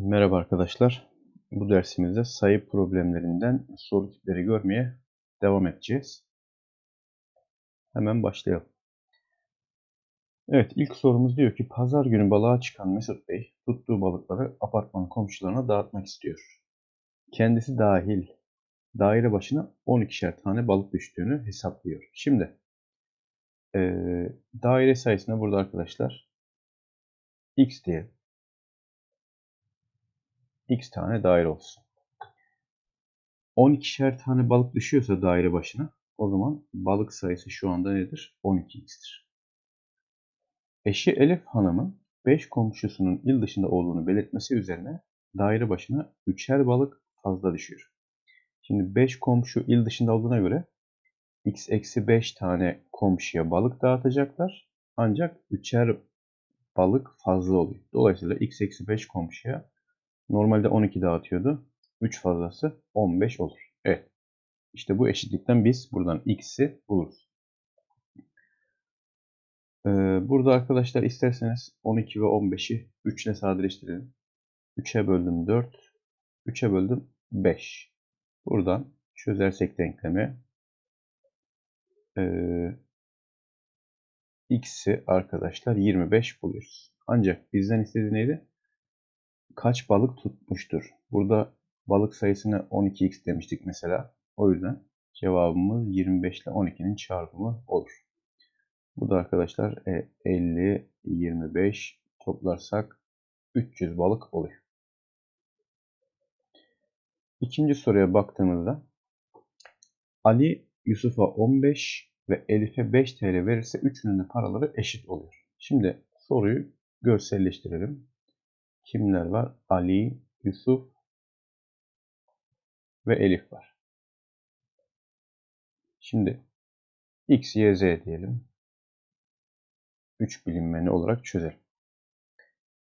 Merhaba arkadaşlar. Bu dersimizde sayı problemlerinden soru tipleri görmeye devam edeceğiz. Hemen başlayalım. Evet ilk sorumuz diyor ki pazar günü balığa çıkan Mesut Bey tuttuğu balıkları apartman komşularına dağıtmak istiyor. Kendisi dahil daire başına 12'şer tane balık düştüğünü hesaplıyor. Şimdi eee, daire sayısına burada arkadaşlar x diyelim. X tane daire olsun. 12'şer tane balık düşüyorsa daire başına o zaman balık sayısı şu anda nedir? 12x'tir. Eşi Elif Hanım'ın 5 komşusunun il dışında olduğunu belirtmesi üzerine daire başına 3'er balık fazla düşüyor. Şimdi 5 komşu il dışında olduğuna göre x eksi 5 tane komşuya balık dağıtacaklar. Ancak 3'er balık fazla oluyor. Dolayısıyla x eksi 5 komşuya normalde 12 dağıtıyordu. 3 fazlası 15 olur. Evet. İşte bu eşitlikten biz buradan x'i buluruz. Ee, burada arkadaşlar isterseniz 12 ve 15'i 3 ile sadeleştirelim. 3'e böldüm 4, 3'e böldüm 5. Buradan çözersek denklemi ee, x'i arkadaşlar 25 buluyoruz. Ancak bizden istediği neydi? Kaç balık tutmuştur? Burada balık sayısını 12x demiştik mesela. O yüzden cevabımız 25 ile 12'nin çarpımı olur. Bu da arkadaşlar 50, 25 toplarsak 300 balık oluyor. İkinci soruya baktığımızda Ali Yusuf'a 15 ve Elif'e 5 TL verirse üçünün de paraları eşit oluyor. Şimdi soruyu görselleştirelim. Kimler var? Ali, Yusuf ve Elif var. Şimdi x, y, z diyelim. 3 bilinmeni olarak çözelim.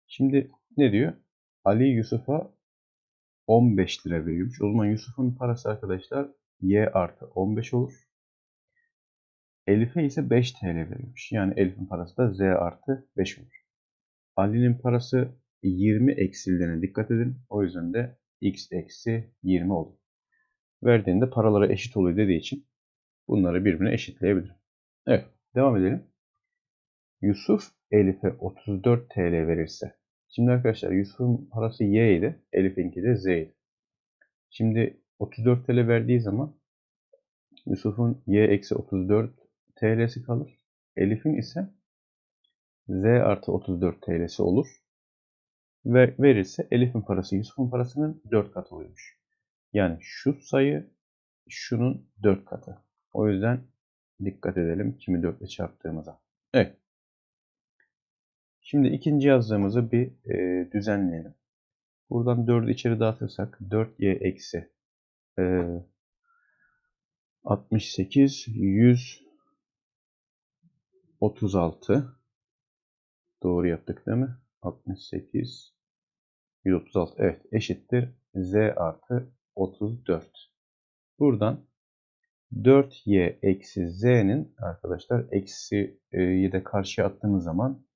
Şimdi ne diyor? Ali Yusuf'a 15 lira veriyormuş. O zaman Yusuf'un parası arkadaşlar y artı 15 olur. Elif'e ise 5 TL veriyormuş. Yani Elif'in parası da z artı 5 olur. Ali'nin parası 20 eksildiğine dikkat edin. O yüzden de x eksi 20 olur. Verdiğinde paralara eşit oluyor dediği için bunları birbirine eşitleyebilirim. Evet devam edelim. Yusuf Elif'e 34 TL verirse. Şimdi arkadaşlar Yusuf'un parası Y idi. Elif'inki de Z idi. Şimdi 34 TL verdiği zaman Yusuf'un Y eksi 34 TL'si kalır. Elif'in ise Z artı 34 TL'si olur. Ve verirse Elif'in parası Yusuf'un parasının 4 katı oluyormuş. Yani şu sayı şunun 4 katı. O yüzden dikkat edelim kimi 4 ile çarptığımıza. Evet. Şimdi ikinci yazdığımızı bir e, düzenleyelim. Buradan 4'ü içeri dağıtırsak 4y eksi e, 68 136 doğru yaptık değil mi? 68 136 evet eşittir z artı 34. Buradan 4y eksi z'nin arkadaşlar eksiyi de karşıya attığımız zaman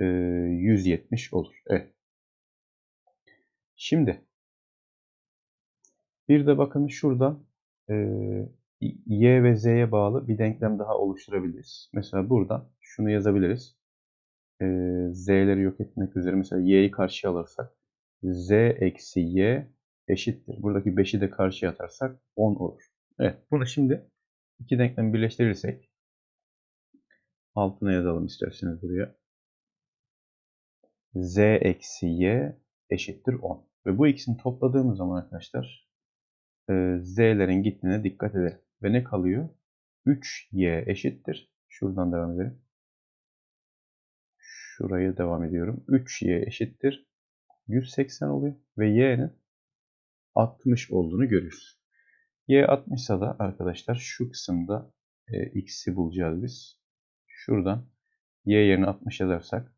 170 olur. Evet. Şimdi bir de bakın şurada e, y ve z'ye bağlı bir denklem daha oluşturabiliriz. Mesela buradan şunu yazabiliriz. E, z'leri yok etmek üzere mesela y'yi karşıya alırsak z eksi y eşittir. Buradaki 5'i de karşıya atarsak 10 olur. Evet. Bunu şimdi iki denklemi birleştirirsek altına yazalım isterseniz buraya z eksi y eşittir 10. Ve bu ikisini topladığımız zaman arkadaşlar e, z'lerin gittiğine dikkat edelim. Ve ne kalıyor? 3y eşittir. Şuradan devam edelim. Şuraya devam ediyorum. 3y eşittir. 180 oluyor. Ve y'nin 60 olduğunu görüyoruz. y 60 ise da arkadaşlar şu kısımda e, x'i bulacağız biz. Şuradan y yerine 60 yazarsak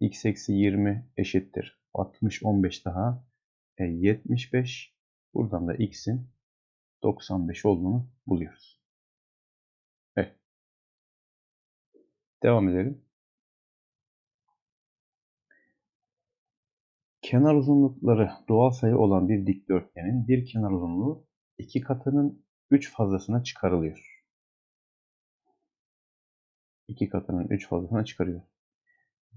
x eksi 20 eşittir. 60, 15 daha e, 75. Buradan da x'in 95 olduğunu buluyoruz. Evet. Devam edelim. Kenar uzunlukları doğal sayı olan bir dikdörtgenin bir kenar uzunluğu iki katının 3 fazlasına çıkarılıyor. İki katının 3 fazlasına çıkarıyor.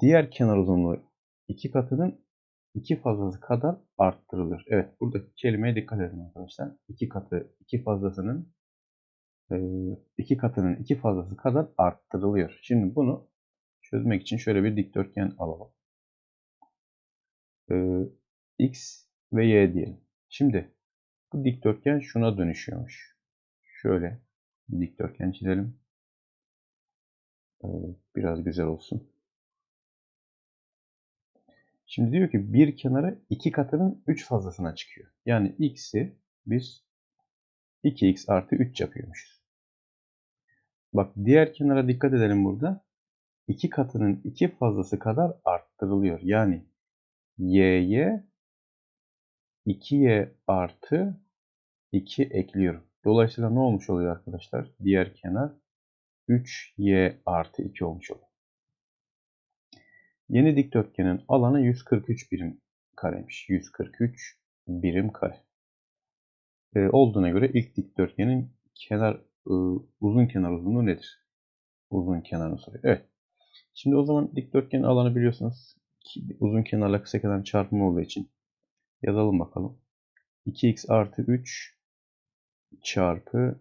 Diğer kenar uzunluğu iki katının iki fazlası kadar arttırılır. Evet buradaki kelimeye dikkat edin arkadaşlar. İki katı iki fazlasının e, iki katının iki fazlası kadar arttırılıyor. Şimdi bunu çözmek için şöyle bir dikdörtgen alalım. Ee, X ve Y diyelim. Şimdi bu dikdörtgen şuna dönüşüyormuş. Şöyle bir dikdörtgen çizelim. Biraz güzel olsun. Şimdi diyor ki bir kenara iki katının 3 fazlasına çıkıyor. Yani x'i biz 2x artı 3 yapıyormuşuz. Bak diğer kenara dikkat edelim burada. 2 katının 2 fazlası kadar arttırılıyor. Yani y'ye 2y artı 2 ekliyorum. Dolayısıyla ne olmuş oluyor arkadaşlar? Diğer kenar 3y artı 2 olmuş oluyor. Yeni dikdörtgenin alanı 143 birim kareymiş. 143 birim kare. Ee, olduğuna göre ilk dikdörtgenin kenar ıı, uzun kenar uzunluğu nedir? Uzun kenarını soruyor. Evet. Şimdi o zaman dikdörtgenin alanı biliyorsunuz uzun kenarla kısa kenar çarpımı olduğu için yazalım bakalım. 2x artı 3 çarpı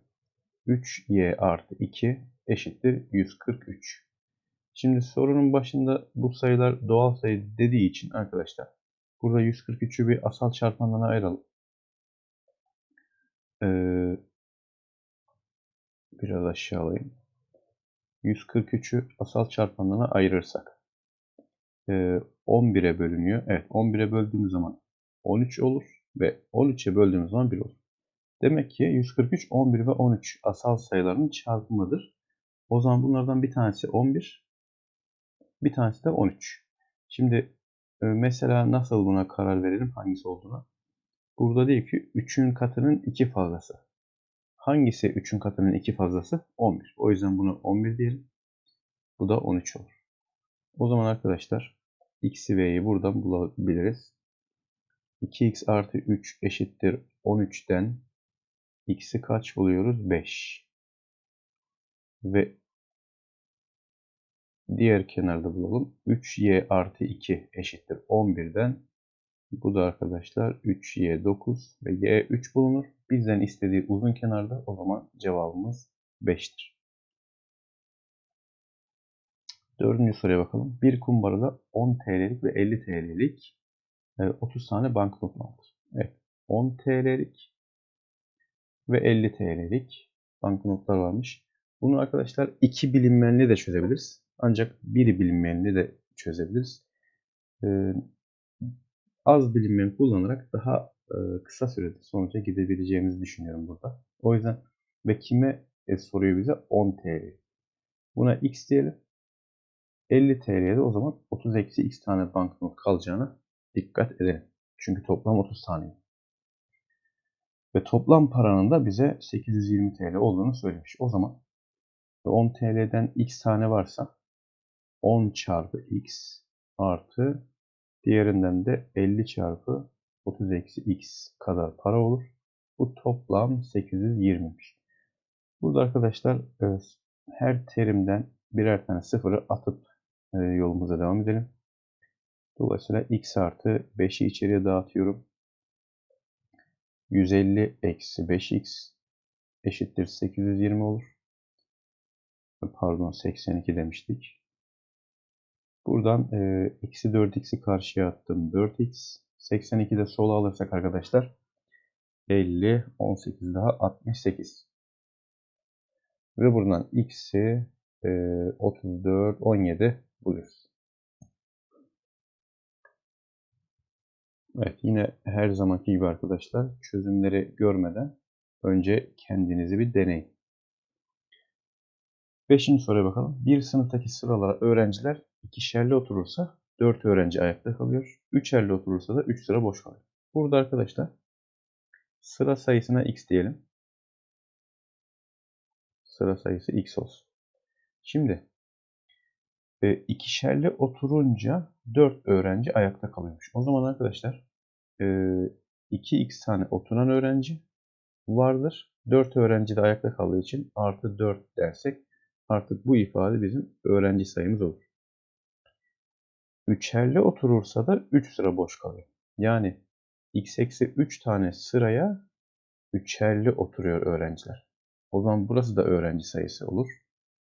3y artı 2 eşittir 143. Şimdi sorunun başında bu sayılar doğal sayı dediği için arkadaşlar burada 143'ü bir asal çarpandan ayıralım. Ee, biraz aşağı alayım. 143'ü asal çarpanlarına ayırırsak 11'e bölünüyor. Evet 11'e böldüğümüz zaman 13 olur ve 13'e böldüğümüz zaman 1 olur. Demek ki 143, 11 ve 13 asal sayıların çarpımıdır. O zaman bunlardan bir tanesi 11, bir tanesi de 13. Şimdi mesela nasıl buna karar verelim hangisi olduğuna? Burada değil ki 3'ün katının 2 fazlası. Hangisi 3'ün katının 2 fazlası? 11. O yüzden bunu 11 diyelim. Bu da 13 olur. O zaman arkadaşlar x'i ve y'yi buradan bulabiliriz. 2x artı 3 eşittir 13'ten x'i kaç buluyoruz? 5. Ve diğer kenarda bulalım. 3y artı 2 eşittir 11'den bu da arkadaşlar 3y 9 ve y 3 bulunur. Bizden istediği uzun kenarda o zaman cevabımız 5'tir. Dördüncü soruya bakalım. Bir kumbarada 10 TL'lik ve 50 TL'lik 30 e, tane banknot vardır. Evet. 10 TL'lik ve 50 TL'lik banknotlar varmış. Bunu arkadaşlar iki bilinmeyenli de çözebiliriz. Ancak bir bilinmeyenli de çözebiliriz. Ee, az bilinmeyen kullanarak daha e, kısa sürede sonuca gidebileceğimizi düşünüyorum burada. O yüzden ve kime e, soruyor bize 10 TL. Buna x diyelim. 50 TL'ye de o zaman 30 eksi x tane banknot kalacağına dikkat edelim. Çünkü toplam 30 tane. Ve toplam paranın da bize 820 TL olduğunu söylemiş. O zaman 10 TL'den x tane varsa 10 çarpı x artı diğerinden de 50 çarpı 30 eksi x kadar para olur. Bu toplam 820'miş. Burada arkadaşlar her terimden birer tane sıfırı atıp e, yolumuza devam edelim. Dolayısıyla x artı 5'i içeriye dağıtıyorum. 150 eksi 5x eşittir 820 olur. Pardon 82 demiştik. Buradan e, eksi 4x'i karşıya attım. 4x. 82 de sola alırsak arkadaşlar 50, 18 daha 68. Ve buradan x'i e, 34, 17 buluyoruz. Evet yine her zamanki gibi arkadaşlar çözümleri görmeden önce kendinizi bir deneyin. Beşinci soruya bakalım. Bir sınıftaki sıralara öğrenciler ikişerli oturursa 4 öğrenci ayakta kalıyor. Üçerli oturursa da 3 sıra boş kalıyor. Burada arkadaşlar sıra sayısına x diyelim. Sıra sayısı x olsun. Şimdi e, ikişerli oturunca 4 öğrenci ayakta kalıyormuş. O zaman arkadaşlar e, 2x tane oturan öğrenci vardır. 4 öğrenci de ayakta kaldığı için artı 4 dersek artık bu ifade bizim öğrenci sayımız olur. Üçerli oturursa da 3 sıra boş kalıyor. Yani x eksi 3 tane sıraya üçerli oturuyor öğrenciler. O zaman burası da öğrenci sayısı olur.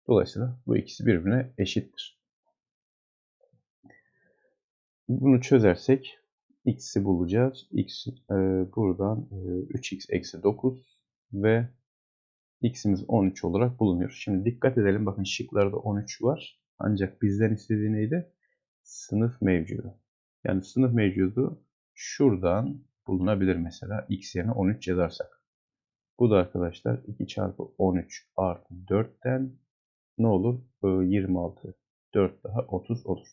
Dolayısıyla bu ikisi birbirine eşittir. Bunu çözersek x'i bulacağız. x e, buradan e, 3x eksi 9 ve x'imiz 13 olarak bulunuyor. Şimdi dikkat edelim. Bakın şıklarda 13 var. Ancak bizden istediği neydi? Sınıf mevcudu. Yani sınıf mevcudu şuradan bulunabilir mesela. x yerine 13 yazarsak. Bu da arkadaşlar 2 çarpı 13 artı 4'ten ne olur? 26. 4 daha 30 olur.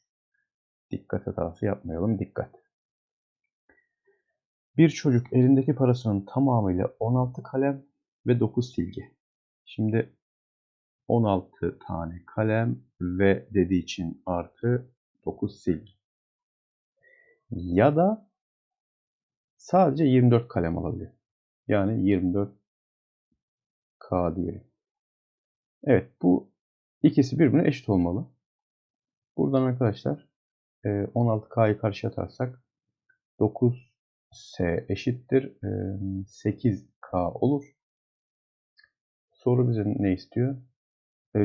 Dikkat hatası yapmayalım. Dikkat. Bir çocuk elindeki parasının tamamıyla 16 kalem ve 9 silgi. Şimdi 16 tane kalem ve dediği için artı 9 silgi. Ya da sadece 24 kalem alabiliyor. Yani 24 K diyelim. Evet bu ikisi birbirine eşit olmalı. Buradan arkadaşlar 16K'yı karşı atarsak 9S eşittir 8K olur. Soru bize ne istiyor?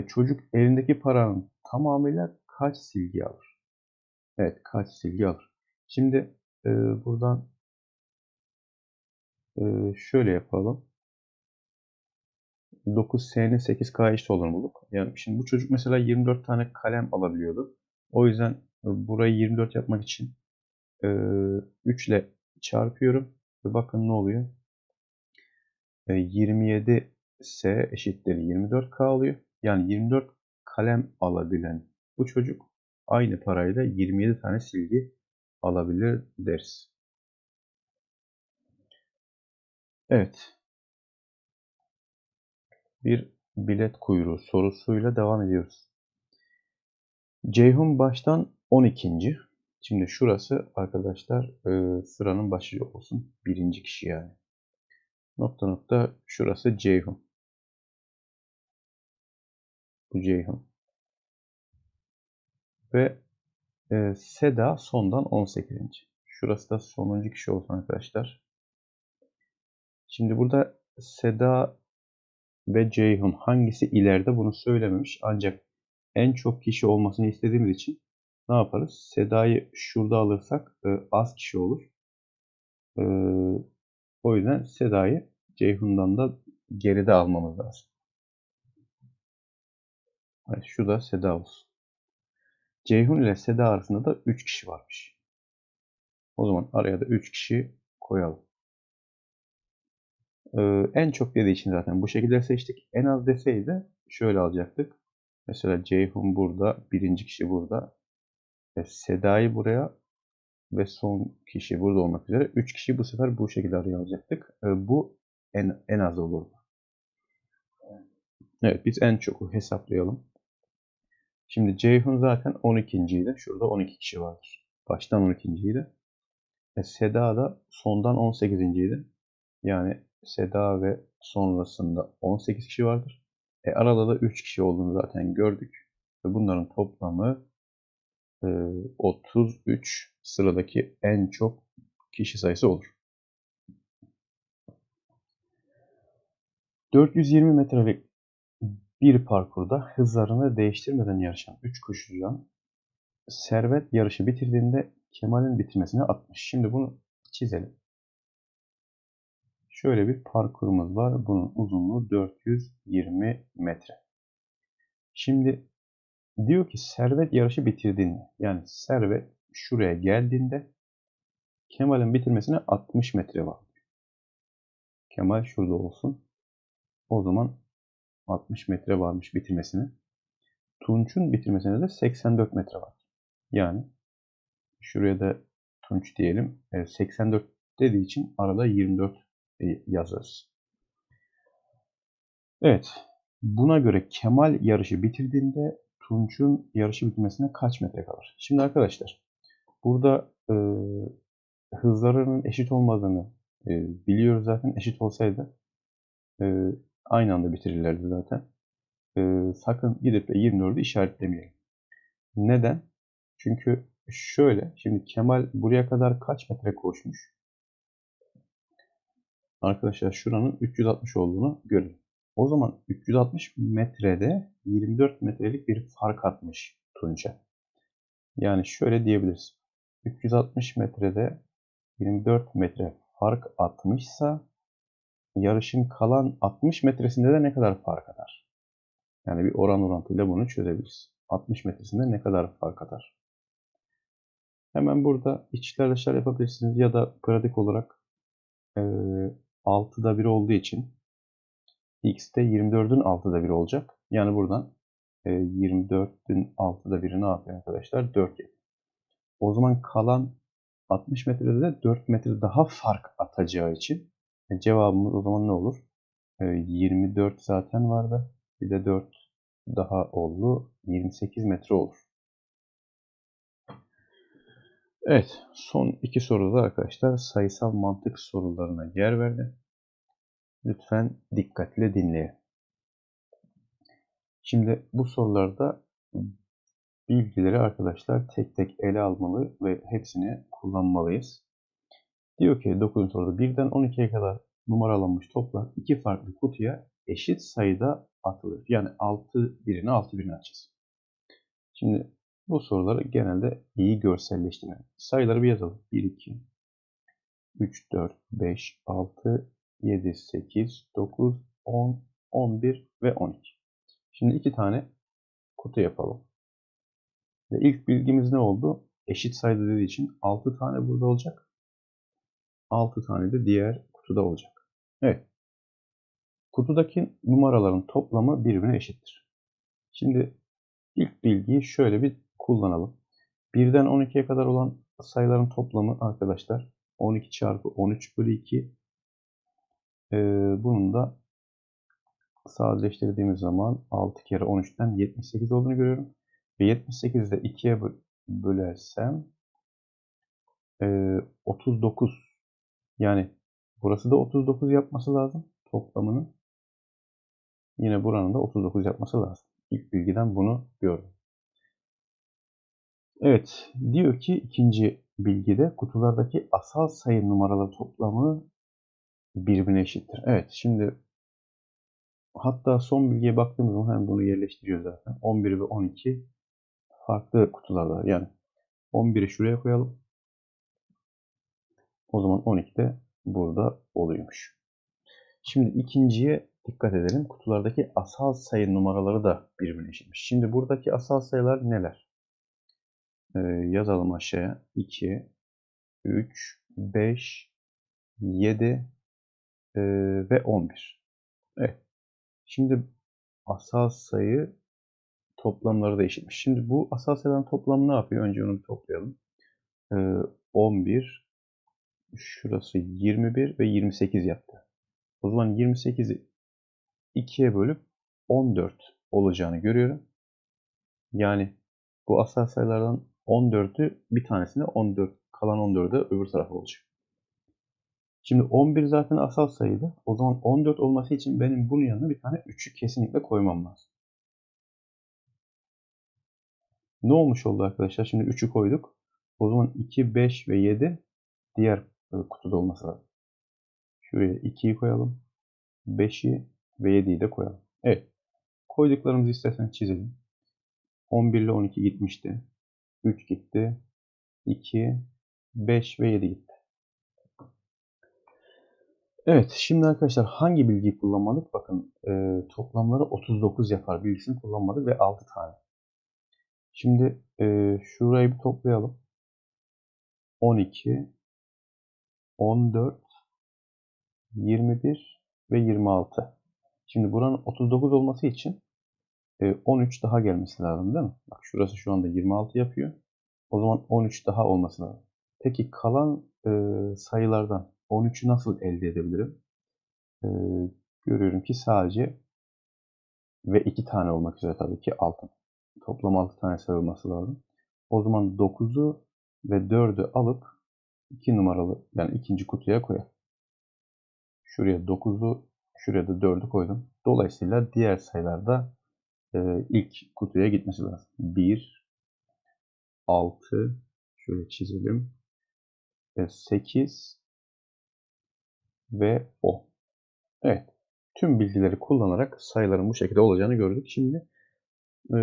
Çocuk elindeki paranın tamamıyla kaç silgi alır? Evet kaç silgi alır? Şimdi buradan şöyle yapalım. 9S'nin 8K eşit olduğunu bulduk. Yani şimdi bu çocuk mesela 24 tane kalem alabiliyordu. O yüzden burayı 24 yapmak için 3 ile çarpıyorum. Ve bakın ne oluyor? 27 S eşittir 24K oluyor. Yani 24 kalem alabilen bu çocuk aynı parayla 27 tane silgi alabilir deriz. Evet. Bir bilet kuyruğu sorusuyla devam ediyoruz. Ceyhun baştan 12. Şimdi şurası arkadaşlar e, sıranın başı olsun. Birinci kişi yani. Nokta nokta şurası Ceyhun. Bu Ceyhun. Ve e, Seda sondan 18. Şurası da sonuncu kişi olsun arkadaşlar. Şimdi burada Seda ve Ceyhun hangisi ileride bunu söylememiş. Ancak en çok kişi olmasını istediğimiz için ne yaparız? Seda'yı şurada alırsak e, az kişi olur. E, o yüzden Seda'yı Ceyhun'dan da geride almamız lazım. Evet, şu da Seda olsun. Ceyhun ile Seda arasında da 3 kişi varmış. O zaman araya da 3 kişi koyalım. Ee, en çok dediği için zaten bu şekilde seçtik. En az deseydi şöyle alacaktık. Mesela Ceyhun burada, birinci kişi burada. E, Seda'yı buraya ve son kişi burada olmak üzere 3 kişi bu sefer bu şekilde araya alacaktık. E, bu en, en az olurdu. Evet biz en çoku hesaplayalım. Şimdi Ceyhun zaten 12. idi. Şurada 12 kişi vardır. Baştan 12. idi. E, Seda da sondan 18. idi. Yani Seda ve sonrasında 18 kişi vardır. E, arada da 3 kişi olduğunu zaten gördük. Ve bunların toplamı e, 33 sıradaki en çok kişi sayısı olur. 420 metrelik bir parkurda hızlarını değiştirmeden yarışan 3 koşucudan Servet yarışı bitirdiğinde Kemal'in bitirmesine 60. Şimdi bunu çizelim. Şöyle bir parkurumuz var. Bunun uzunluğu 420 metre. Şimdi diyor ki Servet yarışı bitirdiğinde yani Servet şuraya geldiğinde Kemal'in bitirmesine 60 metre var. Kemal şurada olsun. O zaman 60 metre varmış bitirmesine. Tunç'un bitirmesine de 84 metre var. Yani şuraya da Tunç diyelim. 84 dediği için arada 24 yazarız. Evet. Buna göre Kemal yarışı bitirdiğinde Tunç'un yarışı bitirmesine kaç metre kalır? Şimdi arkadaşlar burada e, hızlarının eşit olmadığını e, biliyoruz zaten. Eşit olsaydı e, aynı anda bitirirlerdi zaten. E, sakın gidip de 24'ü işaretlemeyelim. Neden? Çünkü şöyle, şimdi Kemal buraya kadar kaç metre koşmuş? Arkadaşlar şuranın 360 olduğunu görün. O zaman 360 metrede 24 metrelik bir fark atmış Tunç'a. Yani şöyle diyebiliriz. 360 metrede 24 metre fark atmışsa yarışın kalan 60 metresinde de ne kadar fark atar? Yani bir oran orantıyla bunu çözebiliriz. 60 metresinde ne kadar fark atar? Hemen burada içler dışlar yapabilirsiniz ya da pratik olarak e, 6'da 1 olduğu için x de 24'ün 6'da 1 olacak. Yani buradan e, 24'ün 6'da 1'i ne yapıyor arkadaşlar? 4 yapıyor. O zaman kalan 60 metrede de 4 metre daha fark atacağı için e, cevabımız o zaman ne olur? E, 24 zaten vardı. Bir de 4 daha oldu. 28 metre olur. Evet, son iki soruda arkadaşlar sayısal mantık sorularına yer verdi. Lütfen dikkatle dinleyin. Şimdi bu sorularda bilgileri arkadaşlar tek tek ele almalı ve hepsini kullanmalıyız. Diyor ki 9. soruda 1'den 12'ye kadar numaralanmış toplar iki farklı kutuya eşit sayıda atılır. Yani 6 birini 6 birini açacağız. Şimdi bu soruları genelde iyi görselleştirelim. Sayıları bir yazalım. 1, 2, 3, 4, 5, 6, 7, 8, 9, 10, 11 ve 12. Şimdi iki tane kutu yapalım. Ve ilk bilgimiz ne oldu? Eşit sayıda dediği için 6 tane burada olacak. 6 tane de diğer kutuda olacak. Evet. Kutudaki numaraların toplamı birbirine eşittir. Şimdi ilk bilgiyi şöyle bir kullanalım. 1'den 12'ye kadar olan sayıların toplamı arkadaşlar 12 çarpı 13 bölü 2. Ee, bunun da sadeleştirdiğimiz zaman 6 kere 13'ten 78 olduğunu görüyorum. Ve 78'de 2'ye bölersem e, 39 yani burası da 39 yapması lazım toplamının. Yine buranın da 39 yapması lazım. İlk bilgiden bunu gördüm. Evet, diyor ki ikinci bilgide kutulardaki asal sayı numaraları toplamı birbirine eşittir. Evet, şimdi hatta son bilgiye baktığımız zaman hemen bunu yerleştiriyor zaten. 11 ve 12 farklı kutularda. Yani 11'i şuraya koyalım. O zaman 12 de burada oluyormuş. Şimdi ikinciye dikkat edelim. Kutulardaki asal sayı numaraları da birbirine eşitmiş. Şimdi buradaki asal sayılar neler? Ee, yazalım aşağıya. 2, 3, 5, 7 e, ve 11. Evet. Şimdi asal sayı toplamları da eşitmiş. Şimdi bu asal sayıların toplamı ne yapıyor? Önce onu toplayalım. Ee, 11, şurası 21 ve 28 yaptı. O zaman 28'i 2'ye bölüp 14 olacağını görüyorum. Yani bu asal sayılardan 14'ü bir tanesine 14 kalan 14'ü öbür tarafa olacak. Şimdi 11 zaten asal sayıydı. O zaman 14 olması için benim bunun yanına bir tane 3'ü kesinlikle koymam lazım. Ne olmuş oldu arkadaşlar? Şimdi 3'ü koyduk. O zaman 2, 5 ve 7 diğer e, kutuda olması lazım. Şuraya 2'yi koyalım. 5'i ve 7'yi de koyalım. Evet. Koyduklarımızı istersen çizelim. 11 ile 12 gitmişti. 3 gitti. 2, 5 ve 7 gitti. Evet, şimdi arkadaşlar hangi bilgiyi kullanmadık? Bakın e, toplamları 39 yapar bilgisini kullanmadık ve 6 tane. Şimdi e, şurayı bir toplayalım. 12, 14, 21 ve 26. Şimdi buranın 39 olması için 13 e, daha gelmesi lazım değil mi? Bak şurası şu anda 26 yapıyor. O zaman 13 daha olması lazım. Peki kalan e, sayılardan 13'ü nasıl elde edebilirim? E, görüyorum ki sadece ve 2 tane olmak üzere tabii ki 6. Toplam 6 tane sayılması lazım. O zaman 9'u ve 4'ü alıp 2 numaralı yani ikinci kutuya koyalım. Şuraya 9'u şuraya da 4'ü koydum. Dolayısıyla diğer sayılarda e, ilk kutuya gitmesi lazım. 1 6 şöyle çizelim. E, 8 ve 10. Evet. Tüm bilgileri kullanarak sayıların bu şekilde olacağını gördük. Şimdi e,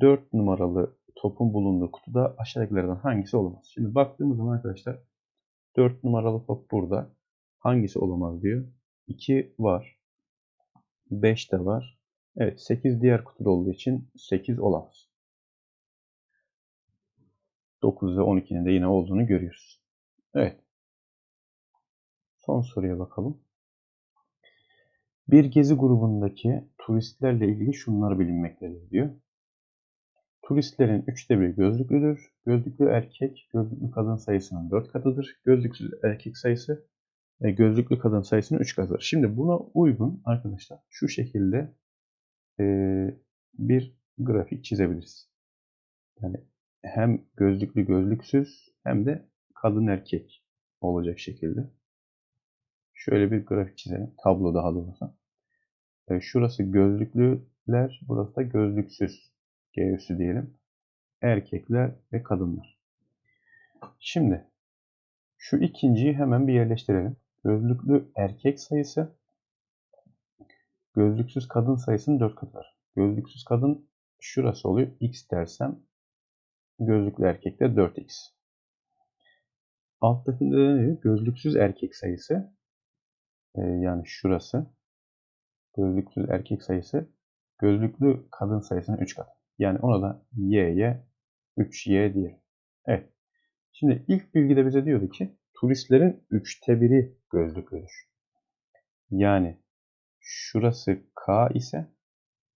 4 numaralı topun bulunduğu kutuda aşağıdakilerden hangisi olamaz? Şimdi baktığımız zaman arkadaşlar 4 numaralı top burada. Hangisi olamaz diyor. 2 var. 5 de var. Evet 8 diğer kutuda olduğu için 8 olamaz. 9 ve 12'nin de yine olduğunu görüyoruz. Evet. Son soruya bakalım. Bir gezi grubundaki turistlerle ilgili şunlar bilinmektedir diyor. Turistlerin üçte bir gözlüklüdür. Gözlüklü erkek gözlüklü kadın sayısının 4 katıdır. Gözlüksüz erkek sayısı e, gözlüklü kadın sayısının 3 katıdır. Şimdi buna uygun arkadaşlar şu şekilde bir grafik çizebiliriz. Yani hem gözlüklü gözlüksüz hem de kadın erkek olacak şekilde. Şöyle bir grafik çizelim. Tablo daha doğrusu. Şurası gözlüklüler, burası da gözlüksüz. G diyelim. Erkekler ve kadınlar. Şimdi şu ikinciyi hemen bir yerleştirelim. Gözlüklü erkek sayısı gözlüksüz kadın sayısının 4 katıdır. Gözlüksüz kadın şurası oluyor. X dersem gözlüklü erkekte 4x. Alttakinde de ne diyor? Gözlüksüz erkek sayısı e, yani şurası gözlüksüz erkek sayısı gözlüklü kadın sayısının 3 katı. Yani ona da y'ye 3y diyelim. Evet. Şimdi ilk bilgide bize diyordu ki turistlerin üçte biri gözlüklüdür. Yani şurası K ise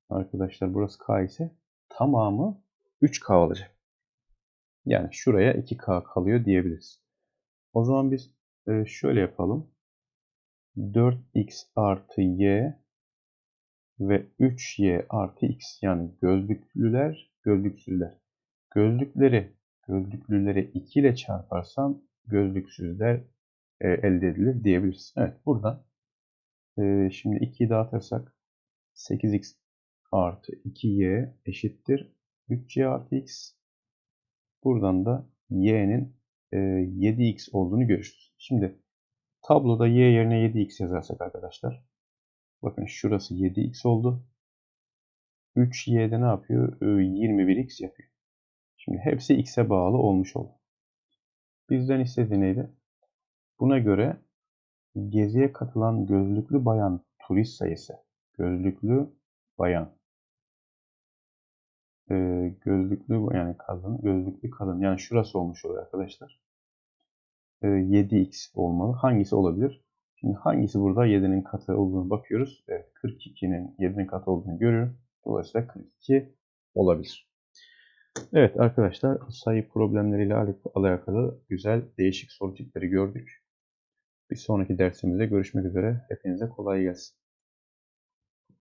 arkadaşlar burası K ise tamamı 3K olacak. Yani şuraya 2K kalıyor diyebiliriz. O zaman biz e, şöyle yapalım. 4x artı y ve 3y artı x yani gözlüklüler, gözlüksüzler. Gözlükleri, gözlüklüleri 2 ile çarparsam gözlüksüzler e, elde edilir diyebiliriz. Evet burada e, şimdi 2'yi dağıtırsak 8x artı 2y eşittir 3y artı x. Buradan da y'nin e, 7x olduğunu görürüz. Şimdi tabloda y yerine 7x yazarsak arkadaşlar. Bakın şurası 7x oldu. 3y'de ne yapıyor? 21x yapıyor. Şimdi hepsi x'e bağlı olmuş oldu. Bizden istediği neydi? Buna göre geziye katılan gözlüklü bayan turist sayısı. Gözlüklü bayan. Ee, gözlüklü yani kadın, gözlüklü kadın. Yani şurası olmuş oluyor arkadaşlar. Ee, 7x olmalı. Hangisi olabilir? Şimdi hangisi burada 7'nin katı olduğunu bakıyoruz. Evet 42'nin 7'nin katı olduğunu görüyorum. Dolayısıyla 42 olabilir. Evet arkadaşlar sayı problemleriyle alakalı güzel değişik soru tipleri gördük. Bir sonraki dersimizde görüşmek üzere. Hepinize kolay gelsin.